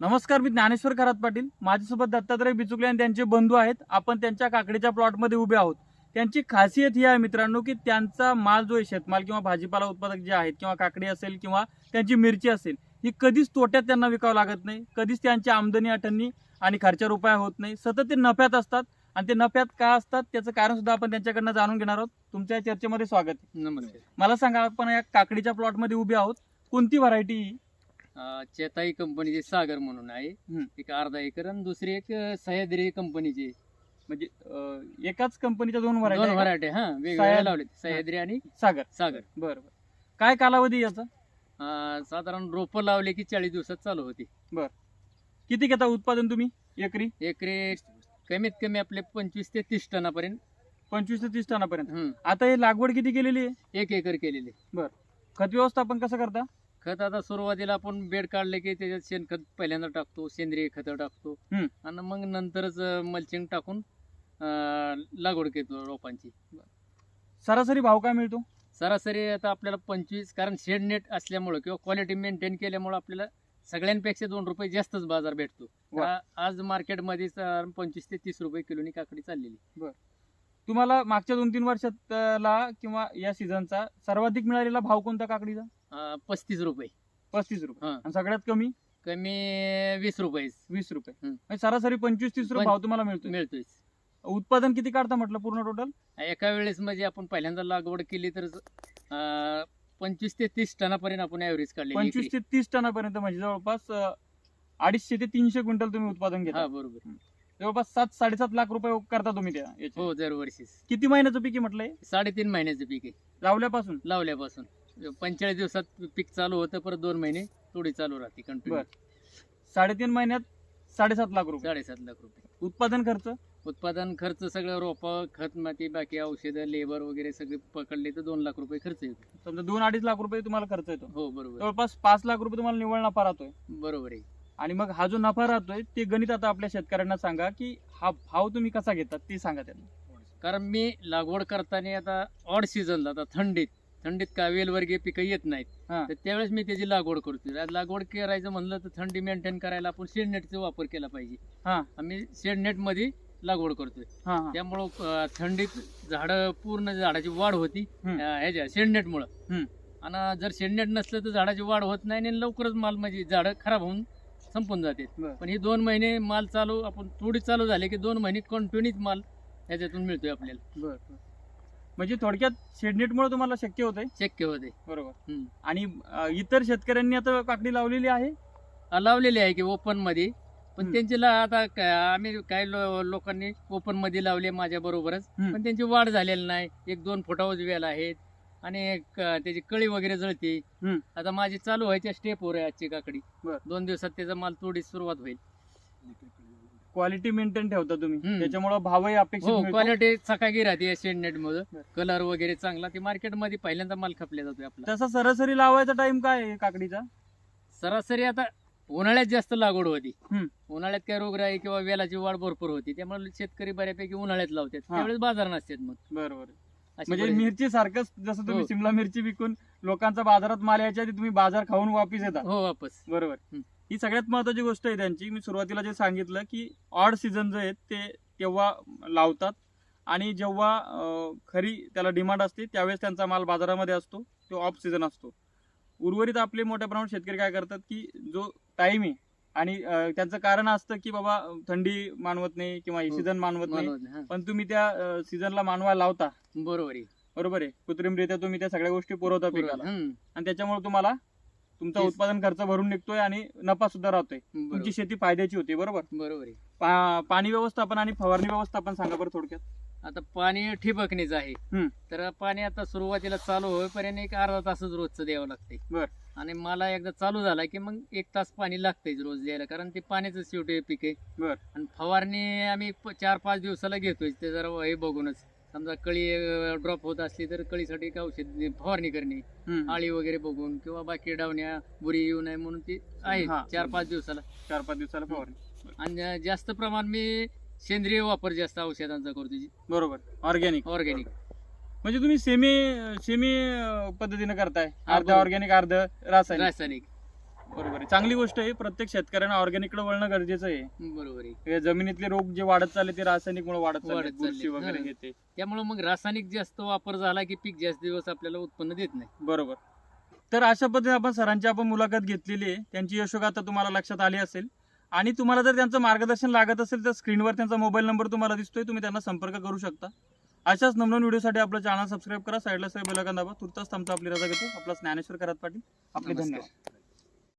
नमस्कार मी ज्ञानेश्वर खरात पाटील. माझ्यासोबत दत्तात्रय बिचुकले आणि त्यांचे बंधू आहेत. आपण त्यांच्या काकडीच्या प्लॉटमध्ये उभे आहोत. त्यांची खासियत ही आहे मित्रांनो की त्यांचा माल जो आहे शेतमाल किंवा भाजीपाला उत्पादक जे आहेत किंवा काकडी असेल किंवा त्यांची मिरची असेल ही कधीच तोट्यात त्यांना विकावं लागत नाही. कधीच त्यांची आमदनी अठ्ठन्नी आणि खर्चा रुपया होत नाही. सतत ते नफ्यात असतात आणि ते नफ्यात का असतात त्याचं कारण सुद्धा आपण त्यांच्याकडनं जाणून घेणार आहोत. तुमच्या या चर्चेमध्ये स्वागत आहे. नमस्कार. मला सांगा आपण या काकडीच्या प्लॉटमध्ये उभे आहोत. कोणती व्हरायटी चेताई कंपनीचे सागर म्हणून आहे. एक अर्धा एकर आणि दुसरी एक सह्याद्री कंपनीची. म्हणजे एकाच कंपनीच्या दोन दोन व्हरायटी व्हरायटी हा वेगवेगळ्या सह्याद्री. लावले सह्याद्री आणि सागर. सागर. बरं बरं. काय कालावधी याचा? साधारण रोपं लावले की चाळीस दिवसात चालू होती. किती घेता उत्पादन तुम्ही एकरी? एकरी कमीत कमी आपले पंचवीस ते तीस टनापर्यंत. पंचवीस ते तीस टनापर्यंत. आता हे लागवड किती केलेली आहे? एक एकर केलेले. खत व्यवस्थापन कसं करता? खत आता सुरुवातीला आपण बेड काढले की त्याच्यात शेणखत पहिल्यांदा टाकतो सेंद्रिय खतं टाकतो. हम्म. आणि मग नंतरच मल्चिंग टाकून अं, लागवड करतो रोपांची. सरासरी भाव काय मिळतो? सरासरी आता आपल्याला पंचवीस कारण शेड नेट असल्यामुळं किंवा क्वालिटी मेंटेन केल्यामुळं आपल्याला सगळ्यांपेक्षा दोन रुपये जास्तच बाजार भेटतो. वा. आ- आज मार्केटमध्ये साधारण पंचवीस ते तीस रुपये किलोनी काकडी चाललेली. तुम्हाला मागच्या दोन तीन वर्षातला किंवा या सीझनचा सर्वाधिक मिळालेला भाव कोणता काकडीचा? पस्तीस रुपये. पस्तीस रुपये. हा. आणि सगळ्यात कमी? कमी वीस रुपये वीस रुपये. हम्म. म्हणजे सरासरी पंचवीस तीस रुपये भाव तुम्हाला मिळतो मिळतोय उत्पादन किती काढता म्हटलं पूर्ण टोटल एका वेळेस म्हणजे आपण पहिल्यांदा लागवड केली तर अं, पंचवीस ते तीस टनापर्यंत आपण ॲव्हरेज काढली पंचवीस ते तीस टनापर्यंत म्हणजे जवळपास अं, अडीचशे ते तीनशे क्विंटल तुम्ही उत्पादन घेता. हा बरोबर. जवळपास सात साडेसात लाख रुपये करता तुम्ही त्या याचे. हो दरवर्षी किती महिन्याचं पीक आहे म्हटलंय? साडेतीन महिन्याचं पीक आहे. लावल्यापासून? लावल्यापासून. पंचेचाळीस दिवसात पीक चालू होतं परत दोन महिने थोडी चालू राहते कंटिन्यू. साडेतीन महिन्यात साडेसात लाख रुपये. साडेसात लाख रुपये. उत्पादन खर्च? उत्पादन खर्च सगळं रोपं खत माती बाकी औषधं लेबर वगैरे सगळे पकडले तर दोन लाख रुपये खर्च येतो. समजा दोन अडीच लाख रुपये तुम्हाला खर्च येतो. हो बरोबर. जवळपास पाच लाख रुपये तुम्हाला निव्वळ नफा राहतोय. बरोबर आहे. आणि मग हा जो नफा राहतोय ते गणित आता आपल्या शेतकऱ्यांना सांगा की हा भाव तुम्ही कसा घेतात ते सांगा त्यांना. कारण मी लागवड करताना आता ऑड सीझनला आता थंडीत थंडीत का वेलवर्गीय पिकं येत नाहीत हा. तर त्यावेळेस मी त्याची लागवड करतो आज लागवड करायचं म्हणलं तर थंडी मेंटेन करायला आपण शेडनेटचा वापर केला पाहिजे हा. आम्ही शेडनेटमध्ये लागवड करतोय हा हा त्यामुळं अं, थंडीत झाडं पूर्ण झाडाची वाढ होती हम्म. अं, ह्याच्या शेडनेटमुळं हम्म. आणि जर शेडनेट नसलं तर झाडाची वाढ होत नाही आणि लवकरच माल म्हणजे झाडं खराब होऊन संपून जाते बरं. पण हे दोन महिने माल चालू आपण थोडी चालू झाले की दोन महिने कंटिन्यूच माल ह्याच्यातून मिळतोय आपल्याला बर म्हणजे थोडक्यात शेडनेटमुळे तुम्हाला शक्य होतंय? शक्य होते बरोबर. हम्म. आणि अं, इतर शेतकऱ्यांनी आता काकडी लावलेली आहे? लावलेले आहे की ओपनमध्ये. पण हम्म. त्यांची ला- आता आम्ही काही लो- लोकांनी ओपनमध्ये लावले माझ्या बरोबरच. हम्म. पण त्यांची वाढ झालेली नाही. एक दोन फुटावर वेल आहेत. आणि त्याची कळी वगैरे जळते. हम्म. आता माझी चालू व्हायच्या स्टेपवर आहे आजची काकडी. बर. दोन दिवसात त्याचा माल तोडी सुरुवात होईल. क्वालिटी मेंटेन ठेवता तुम्ही हम्म. त्याच्यामुळे भावही अपेक्षित हो मिळतो. क्वालिटी सकाळी राहते शेडनेटमध्ये. कलर वगैरे चांगला ते मार्केटमध्ये पहिल्यांदा माल खपल्या जातोय आपला तसा सरासरी लावायचा टाइम काय आहे काकडीचा सरासरी आता उन्हाळ्यात जास्त लागवड होती हम्म. उन्हाळ्यात काय रोगराई किंवा वेलाची वाढ भरपूर होती त्यामुळे शेतकरी बऱ्यापैकी उन्हाळ्यात लावतात हा. त्यावेळेस बाजार नसतात मग बरोबर अशी म्हणजे परिस्थिती. मिरची सारखंच जसं तुम्ही हो. सिमला मिरची विकून लोकांचा बाजारात माल यायच्या आधी तुम्ही बाजार खाऊन वापिस येता हो वापस बरोबर हम्म. ही सगळ्यात महत्वाची गोष्ट आहे त्यांची. मी सुरुवातीला जे सांगितलं की ऑड सीझन जे आहेत ते तेव्हा लावतात आणि जेव्हा खरी त्याला डिमांड असते त्यावेळेस त्यांचा माल बाजारामध्ये असतो तो ऑफ सीझन असतो. उर्वरित आपले मोठ्या प्रमाणात शेतकरी काय करतात की जो टाइम आहे आणि त्यांचं कारण असतं की बाबा थंडी मानवत नाही किंवा हो. सीझन मानवत नाही. मानवत नाही, हा. पण तुम्ही त्या सीझनला मानवायला लावता. बरोबर आहे. बरोबर आहे. कृत्रिमरित्या तुम्ही त्या सगळ्या गोष्टी पुरवता पिकाला. आणि त्याच्यामुळे तुम्हाला तुमचा. उत्पादन खर्च भरून निघतोय आणि नफा सुद्धा राहतोय. तुमची शेती फायद्याची होती बरोबर? बरोबर आहे. पा- पाणी व्यवस्थापन आणि फवारणी व्यवस्थापन सांगा बरं थोडक्यात. आता पाणी ठिबकणीच आहे. तर पाणी आता सुरुवातीला चालू होईपर्यंत एक अर्धा तासच रोजचं द्यावं लागतंय. बर. आणि मला एकदा चालू झाला की मग एक तास पाणी लागतंय रोज द्यायला कारण ते पाण्याचं शेवटी पीक आहे. बर. आणि फवारणी आम्ही प- चार पाच दिवसाला घेतोय ते जरा हे बघूनच. समजा कळी ड्रॉप होत असली तर कळीसाठी एक औषध फवारणी करणे. आळी वगैरे बघून किंवा बाकी डावण्या बुरी येऊ नये म्हणून ते आहे. चार पाच दिवसाला. चार पाच दिवसाला फवारणी. आणि जास्त प्रमाण मी सेंद्रिय वापर जास्त औषधांचा करतो बरोबर. ऑर्गॅनिक ऑर्गॅनिक म्हणजे तुम्ही सेमी सेमी पद्धतीने करताय. अर्ध. ऑर्गॅनिक अर्ध रासायनिक. रासायनिक. बरोबर आहे. चांगली गोष्ट आहे प्रत्येक शेतकऱ्यांना ऑर्गॅनिककडे वळणं गरजेचं आहे. बरोबर आहे. हे जमिनीतले रोग जे वाढत चालले ते रासायनिक मुळे वाढत चालले वाढत चालले. बुरशी वगैरे हा. त्यामुळे मग रासायनिक जास्त वापर झाला की पीक जास्त दिवस आपल्याला उत्पन्न देत नाही. बरोबर. तर अशा पद्धतीने आपण सरांची आपण मुलाखत घेतलेली आहे. त्यांची यशोगाथा तुम्हाला लक्षात आली असेल. आणि तुम्हाला जर त्यांचं मार्गदर्शन लागत असेल तर स्क्रीनवर त्यांचा मोबाईल नंबर तुम्हाला दिसतोय. तुम्ही त्यांना संपर्क करू शकता. अशाच नवनवीन व्हिडिओसाठी आपलं चॅनल सबस्क्राईब करा. साईडला साहेब दाबा. तुर्तास थांबतो आपली रजा घेतो आपला ज्ञानेश्वर करत पाटील. आपले नमस्कार. धन्यवाद.